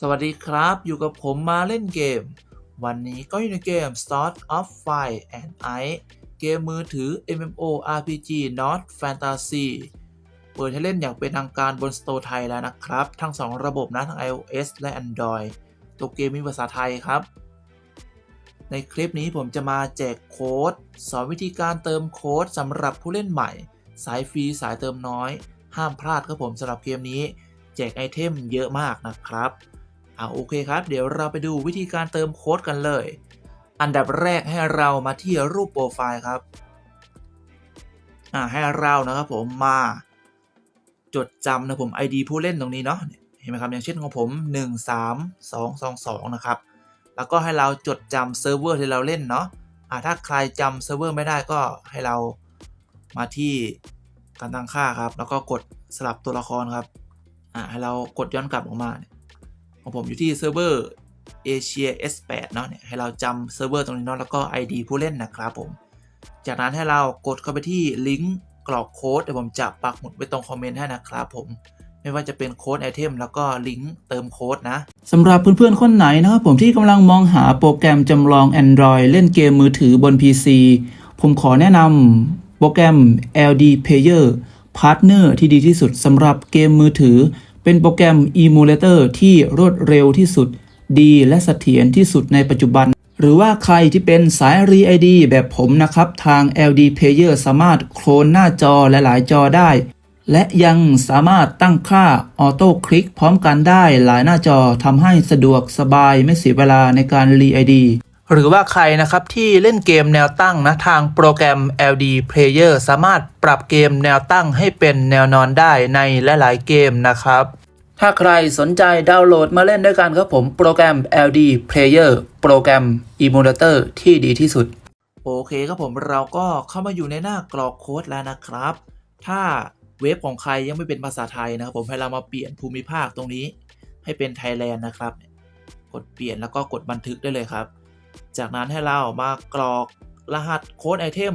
สวัสดีครับ อยู่กับผมมาเล่นเกม วันนี้ก็อยู่ในเกม Start of Fire and Ice เกมมือถือ MMORPG Not Fantasy เปิดให้เล่นอย่างเป็นทางการบน Store ไทยแล้วนะครับ ทั้ง 2 ระบบนะ ทั้ง iOS และ Android ตัวเกมมีภาษาไทยครับ ในคลิปนี้ผมจะมาแจกโค้ด สอนวิธีการเติมโค้ดสำหรับผู้เล่นใหม่ สายฟรีสายเติมน้อย ห้ามพลาดครับผมสำหรับเกมนี้ แจกไอเทมเยอะมากนะครับ เอาโอเคครับ เดี๋ยวเราไปดูวิธีการเติมโค้ดกันเลย อันดับแรกให้เรามาที่รูปโปรไฟล์ครับอ่าให้เรานะครับผมมาจดจำนะผม ID ผู้เล่นตรงนี้เนาะเห็นไหมครับอย่างเช่นของผม 1 3 2 2 2 นะครับ แล้วก็ให้เราจดจำเซิร์ฟเวอร์ที่เราเล่นเนาะอ่าถ้าใครจำเซิร์ฟเวอร์ไม่ได้ก็ให้เรามาที่การตั้งค่าครับ แล้วก็กดสลับตัวละครครับอ่าให้เรากดย้อนกลับออกมาเนี่ย ของผมอยู่ที่เซิร์ฟเวอร์ Asia S8 เนาะเนี่ยให้เราจำเซิร์ฟเวอร์ตรงนี้เนาะแล้วก็ ID ผู้เล่นนะครับผม จากนั้นให้เรากดเข้าไปที่ลิงก์กรอกโค้ดเดี๋ยวผมจะปักหมุดไว้ตรงคอมเมนต์ให้นะครับผมไม่ว่าจะเป็นโค้ดไอเทมแล้วก็ลิงก์เติมโค้ดนะสำหรับเพื่อนๆ คนไหนนะครับผมที่กำลังมองหาโปรแกรมจำลอง Android เล่นเกมมือถือบน PC ผมขอแนะนำโปรแกรม LD Player Partner ที่ดีที่สุดสำหรับเกมมือถือ เป็นโปรแกรม Emulator ที่รวดเร็วที่สุด ดีและเสถียรที่สุดในปัจจุบัน หรือว่าใครที่เป็นสาย r e ID แบบผมนะครับ ทาง LD Player สามารถโคลนหน้าจอหลายๆ จอได้ และยังสามารถตั้งค่าออโต้คลิกพร้อมกันได้หลายหน้าจอทำให้สะดวกสบายไม่เสียเวลาในการรีไอดี หรือว่าใครนะครับที่เล่นเกมแนวตั้งนะทางโปรแกรม LD Player สามารถปรับเกมแนวตั้งให้เป็นแนวนอนได้ในหลายๆเกมนะครับ ถ้าใครสนใจดาวน์โหลดมาเล่นด้วยกันครับผมโปรแกรม LD Player โปรแกรม Emulator ที่ดีที่สุด โอเคครับผมเราก็เข้ามาอยู่ในหน้ากรอกโค้ดแล้วนะครับ ถ้าเว็บของใครยังไม่เป็นภาษาไทยนะครับผมให้เรามาเปลี่ยนภูมิภาคตรงนี้ ให้เป็นไทยแลนด์นะครับ กดเปลี่ยนแล้วก็กดบันทึกได้เลยครับ จากนั้นให้เรามากรอกรหัสโค้ดไอเทม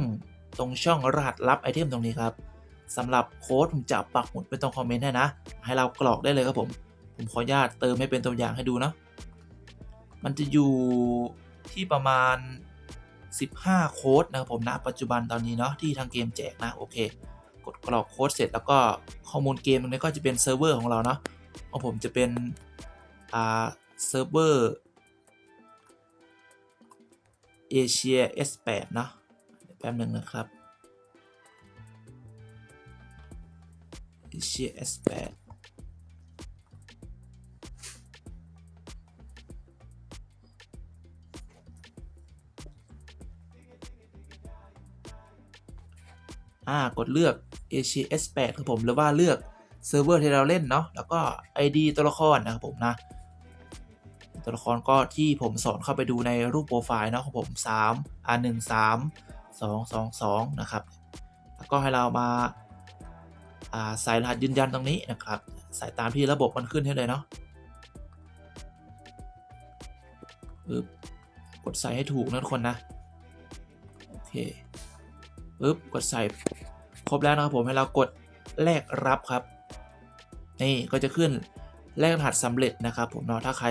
ตรงช่องรหัสลับไอเทมตรงนี้ครับสำหรับโค้ดผมจะปักหมุดไว้ตรงคอมเมนต์ให้นะ ให้เรากรอกได้เลยครับผม ผมขออนุญาตเติมให้เป็นตัวอย่างให้ดูเนาะมันจะอยู่ที่ประมาณ 15 โค้ดนะครับผมณปัจจุบันตอนนี้เนาะที่ทางเกมแจกนะโอเค กดกรอกโค้ดเสร็จแล้วก็ข้อมูลเกมตรงนี้ก็จะเป็นเซิร์ฟเวอร์ของเราเนาะของผมจะเป็นอ่าเซิร์ฟเวอร์ Asia S8 เนาะแป๊บหนึ่งนะครับ Asia S8 อ่ากดเลือก Asia S8 ครับผม หรือว่าเลือกเซิร์ฟเวอร์ที่เราเล่นเนาะ แล้วก็ ID ตัวละครนะครับผมนะ ตัวละครก็ที่ผมสอนเข้าไปดูในรูปโปรไฟล์นะของผม3อ่า1 3 2 2 2 นะครับ แล้วก็ให้เรามาาใส่รหัสยืนยันตรงนี้นะครับ ใส่ตามที่ระบบมันขึ้นให้เลยเนาะปึ๊บกดใส่ให้ถูกนะทุกคนนะ โอเคปึ๊บกดใส่ครบแล้วนะครับผมให้เรากดแลกรับครับ นี่ก็จะขึ้นแลกรหัสสำเร็จนะครับผมเนาะถ้าใคร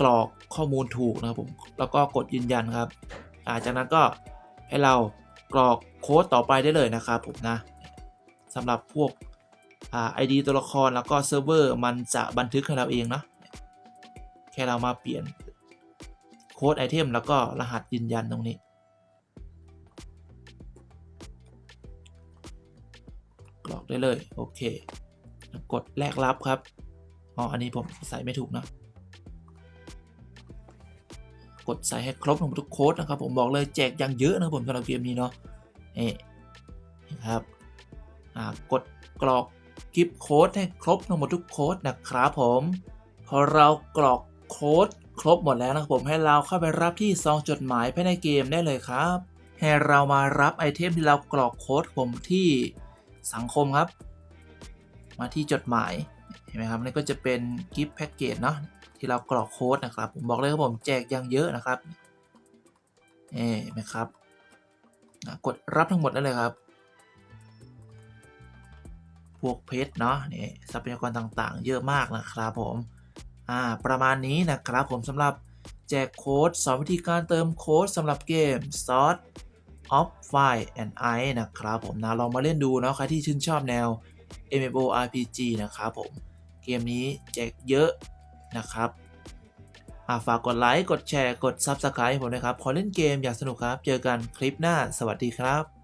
กรอกข้อมูลถูกนะครับผมแล้วก็กดยืนยันครับอาจากนั้นก็ให้เรากรอกโค้ดต่อไปได้เลยนะครับผมนะสำหรับพวกอ่า ID ตัวละครแล้วก็เซิร์ฟเวอร์มันจะบันทึกให้เราเองนะแค่เรามาเปลี่ยนโค้ดไอเทมแล้วก็รหัสยืนยันตรงนี้ กรอกได้เลย โอเค กดแลกรับครับ อ๋อ อันนี้ผมใส่ไม่ถูกนะ กดใส่ให้ครบทั้งหมดทุกโค้ดนะครับผมบอกเลยแจกอย่างเยอะนะครับผมสำหรับเกมนี้เนาะนี่ครับกดกรอกกิฟต์โค้ดให้ครบทั้งหมดทุกโค้ดนะครับผมพอเรากรอกโค้ดครบหมดแล้วนะครับผมให้เราเข้าไปรับที่ซองจดหมายภายในเกมได้เลยครับ ให้เรามารับไอเทมที่เรากรอกโค้ดผมที่สังคมครับ มาที่จดหมายเห็นไหมครับนี่ก็จะเป็นกิฟต์แพ็กเกจเนาะ ที่เรากรอกโค้ดนะครับ ผมบอกเลยครับผมแจกอย่างเยอะนะครับเอ๊ะเห็นไหมครับกดรับทั้งหมดได้เลยครับ พวกเพชรเนาะนี่ทรัพยากรต่างๆ เยอะมากนะครับผมอ่าประมาณนี้นะครับผมสำหรับแจกโค้ดสอนวิธีการเติมโค้ดสำหรับเกม Start of Fire and Ice นะครับผมนะลองมาเล่นดูเนาะใครที่ชื่นชอบแนว MMORPG นะครับผม เกมนี้แจกเยอะ นะครับาฝากกดไลค์ กดแชร์ กด Subscribe ให้ผมนะครับ ขอเล่นเกมอยากสนุกครับ เจอกันคลิปหน้า สวัสดีครับ